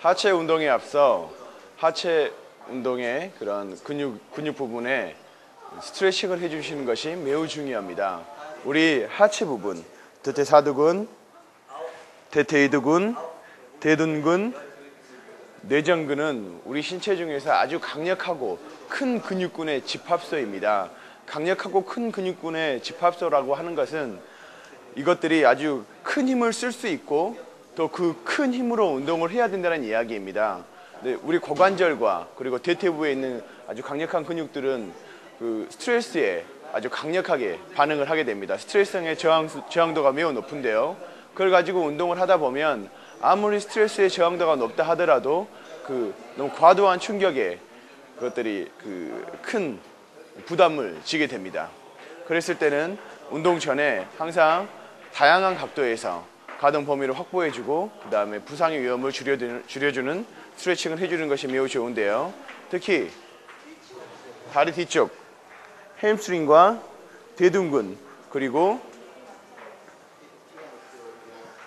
하체 운동에 앞서 하체 운동의 그런 근육 근육 부분에 스트레칭을 해주시는 것이 매우 중요합니다. 우리 하체 부분, 대퇴사두근, 대퇴이두근, 대둔근, 뇌전근은 우리 신체 중에서 아주 강력하고 큰 근육군의 집합소입니다. 강력하고 큰 근육군의 집합소라고 하는 것은 이것들이 아주 큰 힘을 쓸 수 있고 또그큰 힘으로 운동을 해야 된다는 이야기입니다. 네, 우리 고관절과 그리고 대퇴부에 있는 아주 강력한 근육들은 그 스트레스에 아주 강력하게 반응을 하게 됩니다. 스트레스의 저항, 저항도가 매우 높은데요. 그걸 가지고 운동을 하다 보면 아무리 스트레스의 저항도가 높다 하더라도 그 너무 과도한 충격에 그것들이 그 큰 부담을 지게 됩니다. 그랬을 때는 운동 전에 항상 다양한 각도에서 가동 범위를 확보해주고 그 다음에 부상의 위험을 줄여주는 스트레칭을 해주는 것이 매우 좋은데요. 특히 다리 뒤쪽 햄스트링과 대둔근 그리고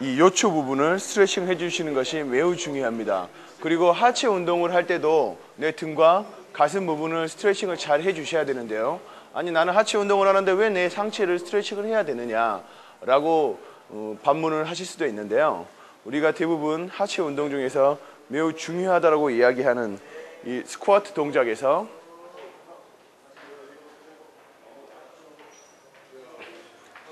이 요추 부분을 스트레칭 해주시는 것이 매우 중요합니다. 그리고 하체 운동을 할 때도 내 등과 가슴 부분을 스트레칭을 잘 해주셔야 되는데요. 아니 나는 하체 운동을 하는데 왜 내 상체를 스트레칭을 해야 되느냐 라고 어, 반문을 하실 수도 있는데요. 우리가 대부분 하체 운동 중에서 매우 중요하다고 이야기하는 이 스쿼트 동작에서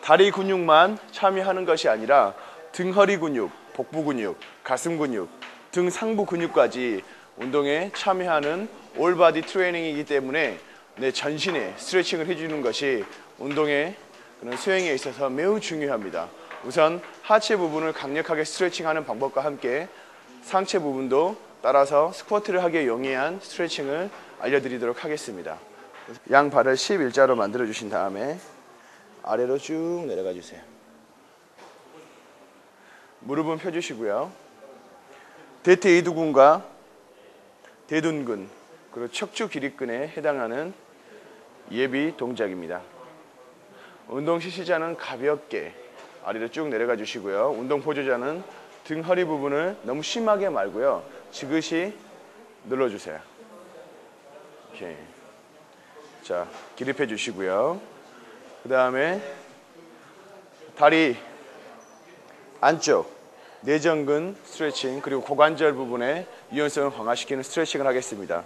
다리 근육만 참여하는 것이 아니라 등 허리 근육, 복부 근육, 가슴 근육, 등 상부 근육까지 운동에 참여하는 올바디 트레이닝이기 때문에 내 전신에 스트레칭을 해주는 것이 운동의 그런 수행에 있어서 매우 중요합니다. 우선 하체 부분을 강력하게 스트레칭하는 방법과 함께 상체 부분도 따라서 스쿼트를 하기에 용이한 스트레칭을 알려드리도록 하겠습니다. 양 발을 11자로 만들어 주신 다음에 아래로 쭉 내려가 주세요. 무릎은 펴주시고요. 대퇴 이두근과 대둔근 그리고 척추 기립근에 해당하는 예비 동작입니다. 운동 시시자는 가볍게 아래로 쭉 내려가 주시고요. 운동 보조자는 등 허리 부분을 너무 심하게 말고요. 지그시 눌러주세요. 오케이. 자, 기립해 주시고요. 그 다음에 다리 안쪽 내전근 스트레칭 그리고 고관절 부분에 유연성을 강화시키는 스트레칭을 하겠습니다.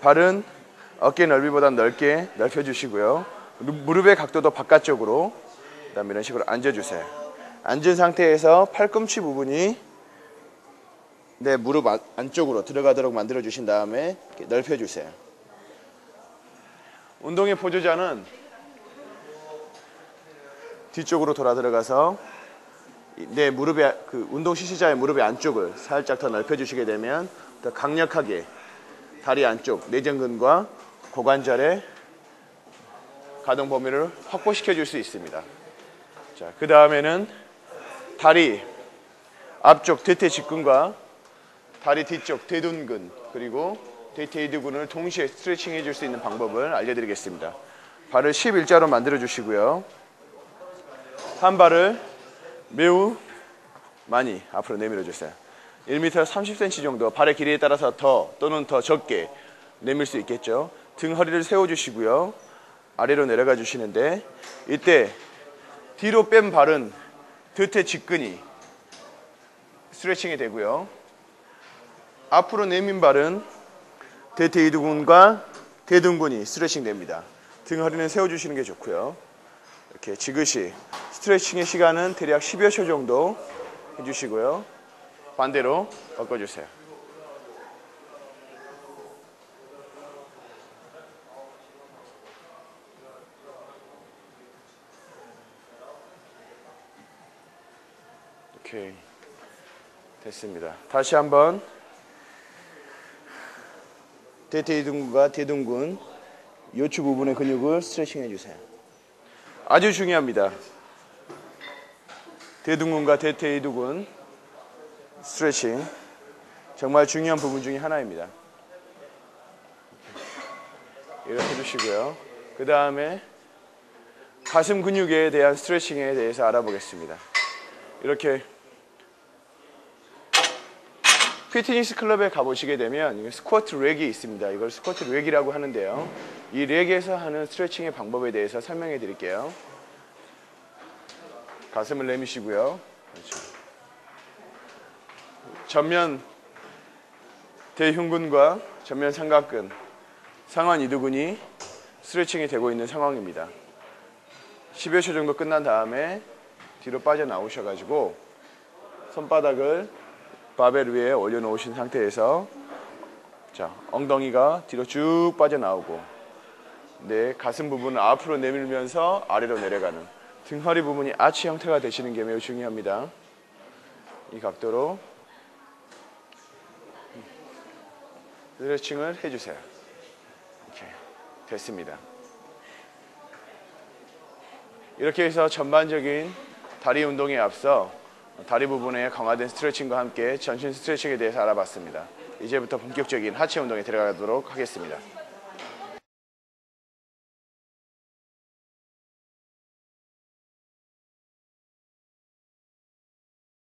발은 어깨 넓이보다 넓게 넓혀주시고요. 무릎의 각도도 바깥쪽으로 그 다음에 이런 식으로 앉아주세요. 앉은 상태에서 팔꿈치 부분이 내 무릎 안쪽으로 들어가도록 만들어 주신 다음에 넓혀 주세요. 운동의 보조자는 뒤쪽으로 돌아 들어가서 내 무릎의 그 운동 시시자의 무릎의 안쪽을 살짝 더 넓혀 주시게 되면 더 강력하게 다리 안쪽 내전근과 고관절의 가동 범위를 확보시켜 줄 수 있습니다. 자, 그 다음에는 다리 앞쪽 대퇴 직근과 다리 뒤쪽 대둔근 그리고 대퇴이두근을 동시에 스트레칭 해줄 수 있는 방법을 알려드리겠습니다. 발을 11자로 만들어 주시고요. 한 발을 매우 많이 앞으로 내밀어 주세요. 1m 30cm 정도 발의 길이에 따라서 더 또는 더 적게 내밀 수 있겠죠. 등 허리를 세워 주시고요. 아래로 내려가 주시는데 이때 뒤로 뺀 발은 드태 직근이 스트레칭이 되고요. 앞으로 내민 발은 대퇴 이두근과 대둔근이 스트레칭 됩니다. 등 허리는 세워주시는 게 좋고요. 이렇게 지그시 스트레칭의 시간은 대략 10여 초 정도 해주시고요. 반대로 바꿔주세요. 오케이. 됐습니다. 다시 한번 대퇴이둔근과 대둔근 요추 부분의 근육을 스트레칭 해주세요. 아주 중요합니다. 대둔근과 대퇴이두근 스트레칭 정말 중요한 부분 중에 하나입니다. 이렇게 해주시고요. 그 다음에 가슴 근육에 대한 스트레칭에 대해서 알아보겠습니다. 이렇게 피트니스 클럽에 가보시게 되면 스쿼트 렉이 있습니다. 이걸 스쿼트 렉이라고 하는데요. 이 렉에서 하는 스트레칭의 방법에 대해서 설명해 드릴게요. 가슴을 내미시고요. 그렇죠. 전면 대흉근과 전면 삼각근, 상완 이두근이 스트레칭이 되고 있는 상황입니다. 10여 초 정도 끝난 다음에 뒤로 빠져나오셔가지고 손바닥을 바벨 위에 올려놓으신 상태에서 자 엉덩이가 뒤로 쭉 빠져나오고 내 가슴 부분을 앞으로 내밀면서 아래로 내려가는 등 허리 부분이 아치 형태가 되시는 게 매우 중요합니다. 이 각도로 스트레칭을 해주세요. 이렇게 됐습니다. 이렇게 해서 전반적인 다리 운동에 앞서 다리 부분의 강화된 스트레칭과 함께 전신 스트레칭에 대해서 알아봤습니다. 이제부터 본격적인 하체 운동에 들어가도록 하겠습니다.